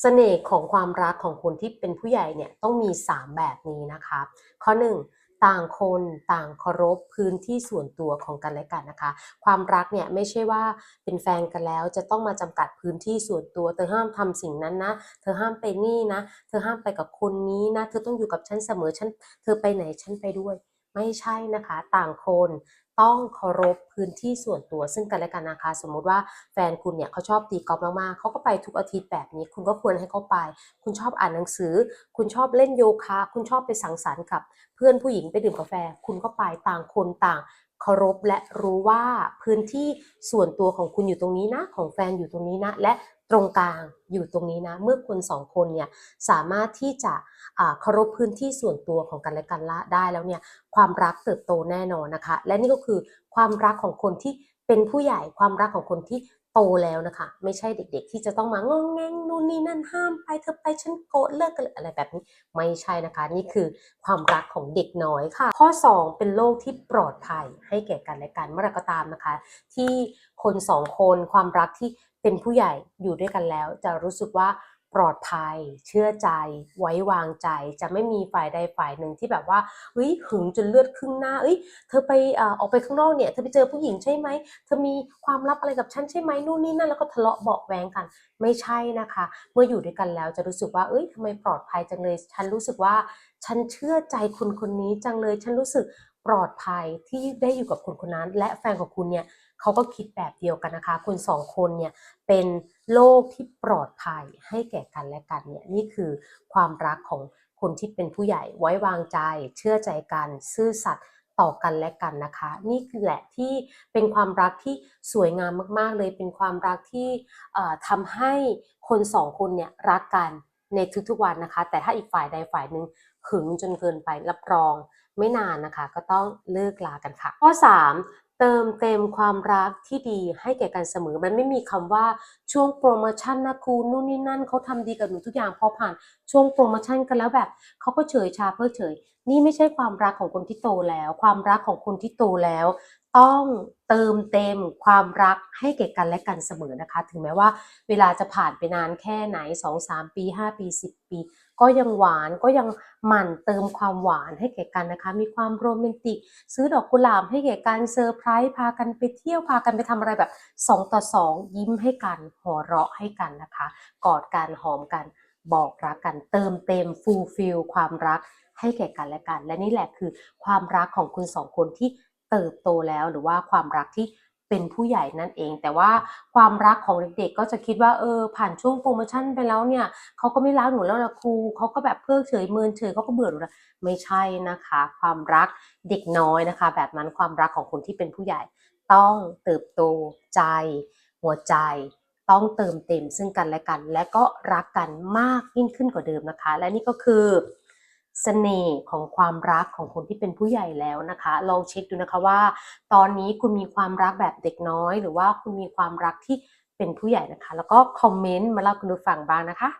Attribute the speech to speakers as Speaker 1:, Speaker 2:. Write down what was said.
Speaker 1: เสน่ห์ของความรักของคนที่เป็นผู้ใหญ่เนี่ยต้องมี 3 แบบนี้นะคะข้อ 1 ต่างคนต่างเคารพพื้นที่ส่วนตัวของกันและกันนะคะ ความรักเนี่ยไม่ใช่ว่าเป็นแฟนกันแล้วจะต้องมาจำกัดพื้นที่ส่วนตัว เธอห้ามทำสิ่งนั้นนะ เธอห้ามไปนี่นะ เธอห้ามไปกับคนนี้นะ เธอต้องอยู่กับฉันเสมอฉันเธอไปไหนฉันไปด้วย ไม่ใช่นะคะ ต่างคนต้องเคารพพื้นที่ส่วนตัวซึ่งกันและกันนะคะ สมมุติว่าแฟนคุณเนี่ยเขาชอบตีกอล์ฟมากๆเขาก็ไปทุกอาทิตย์แบบนี้ คุณก็ควรให้เขาไป คุณชอบอ่านหนังสือ คุณชอบเล่นโยคะ คุณชอบไปสังสรรค์กับ เพื่อนผู้หญิงไปดื่มกาแฟ คุณก็ไปต่างคนต่าง เคารพและรู้ว่าพื้นที่ส่วนตัวของคุณอยู่ตรงนี้นะ ของแฟนอยู่ตรงนี้นะ และตรงกลางอยู่ตรงนี้นะ เมื่อคนสองคนเนี่ยสามารถที่จะเคารพพื้นที่ส่วนตัวของกันและกันละได้แล้วเนี่ยความรักเติบโตแน่นอนนะคะ และนี่ก็คือความรักของคนที่เป็นผู้ใหญ่ความรักของคนที่ โตแล้วนะคะ ไม่ใช่เด็ก ๆ ที่จะต้องมางงแงงนู่นนี่นั่นห้ามไปเธอไปฉันโกรธเลิกกันอะไรแบบนี้ไม่ใช่นะคะ นี่คือความรักของเด็กน้อยค่ะ ข้อ 2 เป็นโลกที่ปลอดภัยให้แก่กันและกันเมื่อไรก็ตามนะคะ ที่คนสองคนความรักที่เป็นผู้ใหญ่อยู่ด้วยกันแล้ว จะรู้สึกว่า ปลอดภัย เชื่อใจ ไว้วางใจ จะไม่มีฝ่ายใดฝ่ายหนึ่งที่แบบว่าเฮ้ยหึงจนเลือดครึ่งหน้าเอ้ยเธอไปเอ่ออกไปข้างนอกเนี่ยเธอไปเจอผู้หญิงใช่ไหมเธอมีความลับอะไรกับฉันใช่ไหมนู่นนี่นั่นแล้วก็ทะเลาะเบาแวงกัน ไม่ใช่นะคะ เมื่ออยู่ด้วยกันแล้วจะรู้สึกว่าเอ้ยทำไมปลอดภัยจังเลย ฉันรู้สึกว่าฉันเชื่อใจคนคนนี้จังเลย ฉันรู้สึก ปลอดภัยที่ได้อยู่กับคนคนนั้น และแฟนของคุณเนี่ยเขาก็คิดแบบเดียวกันนะคะ คุณสองคนเนี่ยเป็นโลกที่ปลอดภัยให้แก่กันและกันเนี่ยนี่คือความรักของคนที่เป็นผู้ใหญ่ไว้วางใจ เชื่อใจกัน ซื่อสัตย์ต่อกันและกันนะคะ นี่คือแหละที่เป็นความรักที่สวยงามมากๆ เลยเป็นความรักที่ทำให้คนสองคนเนี่ยรักกันในทุกๆวันนะคะ แต่ถ้าอีกฝ่ายใดฝ่ายหนึ่ง หึงจนเกินไปรับรอง ไม่นานนะคะ ก็ต้องเลิกลากันค่ะ ข้อ 3เติมเต็มความรักที่ดีให้แก่กันเสมอ มันไม่มีคำว่าช่วงโปรโมชั่นนะคุณนู่นนี่นั่นเขาทำดีกับหนูทุกอย่างพอผ่านช่วงโปรโมชั่นกันแล้วแบบเขาก็เฉยชาเพิกเฉยนี่ไม่ใช่ความรักของคนที่โตแล้ว ความรักของคนที่โตแล้ว ต้องเติมเต็มความรักให้แก่กันและกันเสมอนะคะ ถึงแม้ว่าเวลาจะผ่านไปนานแค่ไหน 2-3 ปี 5 ปี 10 ปี ก็ยังหวานก็ยังหมั่นเติมความหวานให้แก่กันนะคะ มีความโรแมนติก ซื้อดอกกุหลาบให้แก่กันเซอร์ไพรส์พากันไปเที่ยวพากันไปทำอะไรแบบ 2 ต่อ 2 ยิ้มให้กันหัวเราะให้กันนะคะ กอดกันหอมกัน บอกรักกันเติมเต็มฟูลฟิลความรักให้แก่กันและกัน และนี่แหละคือความรักของคุณสองคนที่เติบโตแล้วหรือว่าความรักที่เป็นผู้ใหญ่นั่นเอง แต่ว่าความรักของเด็กๆก็จะคิดว่าเออผ่านช่วงโปรโมชั่นไปแล้วเนี่ยเขาก็ไม่รักหนูแล้วละครูเขาก็แบบเพิกเฉยเมินเฉยเขาก็เบื่อหนูแล้วไม่ใช่นะคะ ความรักเด็กน้อยนะคะ แบบนั้นความรักของคนที่เป็นผู้ใหญ่ ต้องเติบโตใจ หัวใจ ต้องเติมเต็มซึ่งกันและกัน และก็รักกันมากยิ่งขึ้นกว่าเดิมนะคะ และนี่ก็คือเสน่ห์ของความรักของคนที่เป็นผู้ใหญ่แล้วนะคะ ลองเช็คดูนะคะว่า ตอนนี้คุณมีความรักแบบเด็กน้อย หรือว่าคุณมีความรักที่เป็นผู้ใหญ่นะคะ แล้วก็คอมเมนต์มาเล่าคุณผู้ฟังบ้างนะคะ